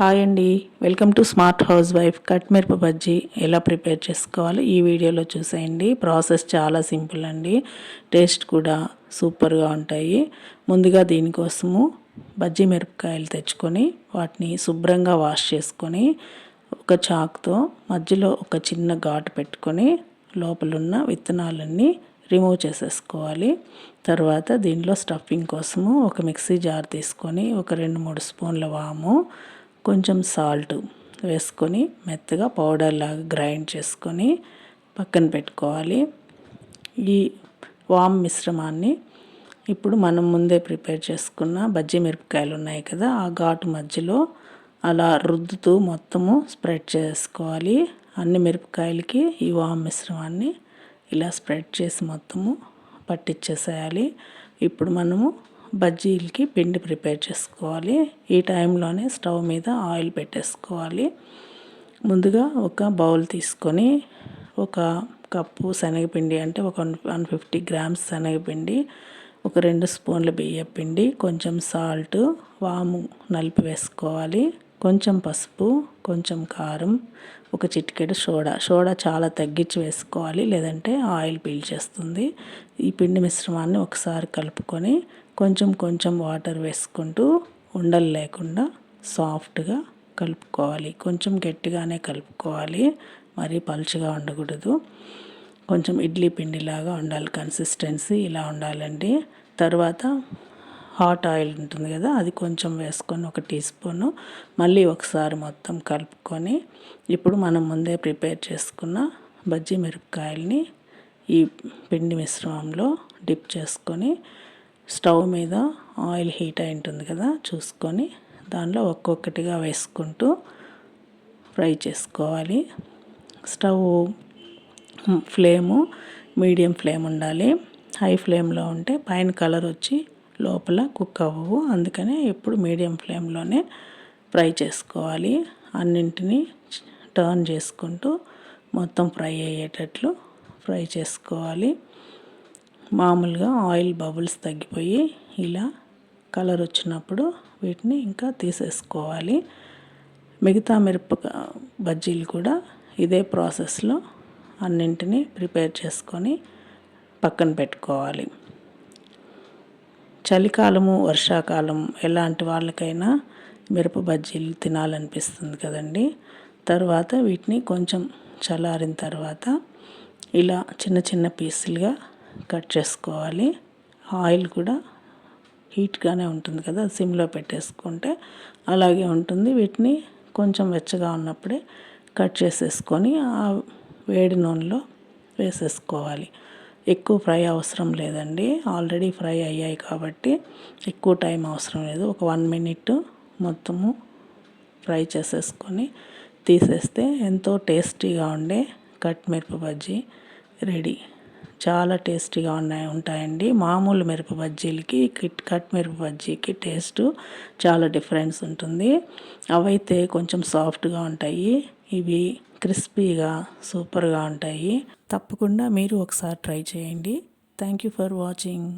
Hi అండి. Welcome to smart housewife కట్మిరప బజ్జీ. ఎలా ప్రిపేర్ చేసుకోవాలో? ఈ వీడియోలో చూసేయండి. ప్రాసెస్ చాలా సింపుల్ అండి. టేస్ట్ కూడా సూపర్గా ఉంటాయి. ముందుగా దీనికోసము బజ్జీ మిరపకాయలు తెచ్చుకొని వాటిని శుభ్రంగా వాష్ చేసుకొని ఒక చాక్తో మధ్యలో ఒక చిన్న ఘాటు పెట్టుకొని లోపలున్న విత్తనాలన్నీ రిమూవ్ చేసేసుకోవాలి. తర్వాత దీనిలో స్టఫింగ్ కోసము ఒక మిక్సీ జార్ తీసుకొని ఒక రెండు మూడు స్పూన్ల వాము కొంచెం సాల్ట్ వేసుకొని మెత్తగా పౌడర్ లాగా గ్రైండ్ చేసుకొని పక్కన పెట్టుకోవాలి. ఈ వామ్ మిశ్రమాన్ని ఇప్పుడు మనం ముందే ప్రిపేర్ చేసుకున్న బజ్జీ మిరపకాయలు ఉన్నాయి కదా ఆ ఘాటు మధ్యలో అలా రుద్దుతూ మొత్తము స్ప్రెడ్ చేసుకోవాలి. అన్ని మిరపకాయలకి ఈ వామ్ మిశ్రమాన్ని ఇలా స్ప్రెడ్ చేసి మొత్తము పట్టించేసేయాలి ఇప్పుడు మనము బజ్జీలకి పిండి ప్రిపేర్ చేసుకోవాలి. ఈ టైంలోనే స్టవ్ మీద ఆయిల్ పెట్టేసుకోవాలి. ముందుగా ఒక బౌల్ తీసుకొని ఒక కప్పు శనగపిండి అంటే ఒక వన్ ఫిఫ్టీ గ్రామ్స్ శనగపిండి ఒక రెండు స్పూన్ల బియ్యపిండి కొంచెం సాల్ట్ వాము నలిపి వేసుకోవాలి. కొంచెం పసుపు కొంచెం కారం ఒక చిటికెడు సోడా. సోడా చాలా తగ్గించి వేసుకోవాలి లేదంటే ఆయిల్ పీల్చేస్తుంది. ఈ పిండి మిశ్రమాన్ని ఒకసారి కలుపుకొని కొంచెం కొంచెం వాటర్ వేసుకుంటూ ఉండలు లేకుండా సాఫ్ట్గా కలుపుకోవాలి. కొంచెం గట్టిగానే కలుపుకోవాలి. మరీ పలుచగా ఉండకూడదు. కొంచెం ఇడ్లీ పిండిలాగా ఉండాలి. కన్సిస్టెన్సీ ఇలా ఉండాలండి. తర్వాత హాట్ ఆయిల్ ఉంటుంది కదా అది కొంచెం వేసుకొని ఒక టీ స్పూను మళ్ళీ ఒకసారి మొత్తం కలుపుకొని ఇప్పుడు మనం ముందే ప్రిపేర్ చేసుకున్న బజ్జీ మిరపకాయల్ని ఈ పిండి మిశ్రమంలో డిప్ చేసుకొని స్టవ్ మీద ఆయిల్ హీట్ అయి ఉంటుంది కదా చూసుకొని దానిలో ఒక్కొక్కటిగా వేసుకుంటూ ఫ్రై చేసుకోవాలి. స్టవ్ ఫ్లేము మీడియం ఫ్లేమ్ ఉండాలి. హై ఫ్లేమ్లో ఉంటే పైన కలర్ వచ్చి లోపల కుక్ అవ్వవు. అందుకనే ఎప్పుడు మీడియం ఫ్లేమ్లోనే ఫ్రై చేసుకోవాలి. అన్నింటినీ టర్న్ చేసుకుంటూ మొత్తం ఫ్రై అయ్యేటట్లు ఫ్రై చేసుకోవాలి. మామూలుగా ఆయిల్ బబుల్స్ తగ్గిపోయి ఇలా కలర్ వచ్చినప్పుడు వీటిని ఇంకా తీసేసుకోవాలి. మిగతా మిరప బజ్జీలు కూడా ఇదే ప్రాసెస్లో అన్నింటినీ ప్రిపేర్ చేసుకొని పక్కన పెట్టుకోవాలి. చలికాలము వర్షాకాలం ఎలాంటి వాళ్ళకైనా మిరప బజ్జీలు తినాలనిపిస్తుంది కదండి. తర్వాత వీటిని కొంచెం చల్లారిన తర్వాత ఇలా చిన్న చిన్న పీసులుగా కట్ చేసుకోవాలి. ఆయిల్ కూడా హీట్గానే ఉంటుంది కదా సిమ్లో పెట్టేసుకుంటే అలాగే ఉంటుంది. వీటిని కొంచెం వెచ్చగా ఉన్నప్పుడే కట్ చేసేసుకొని ఆ వేడి నూనెలో వేసేసుకోవాలి. ఎక్కువ ఫ్రై అవసరం లేదండి. ఆల్రెడీ ఫ్రై అయ్యాయి కాబట్టి ఎక్కువ టైం అవసరం లేదు. ఒక వన్ మినిట్ మొత్తము ఫ్రై చేసేసుకొని తీసేస్తే ఎంతో టేస్టీగా ఉండే కట్ మిరప బజ్జీ రెడీ. చాలా టేస్టీగా ఉన్నాయి ఉంటాయండి. మామూలు మిరప బజ్జీలకి కిట్ కట్ మిరప బజ్జీకి టేస్ట్ చాలా డిఫరెన్స్ ఉంటుంది. అవైతే కొంచెం సాఫ్ట్గా ఉంటాయి. ఇవి క్రిస్పీగా సూపర్గా ఉంటాయి. తప్పకుండా మీరు ఒకసారి ట్రై చేయండి. Thank you for watching.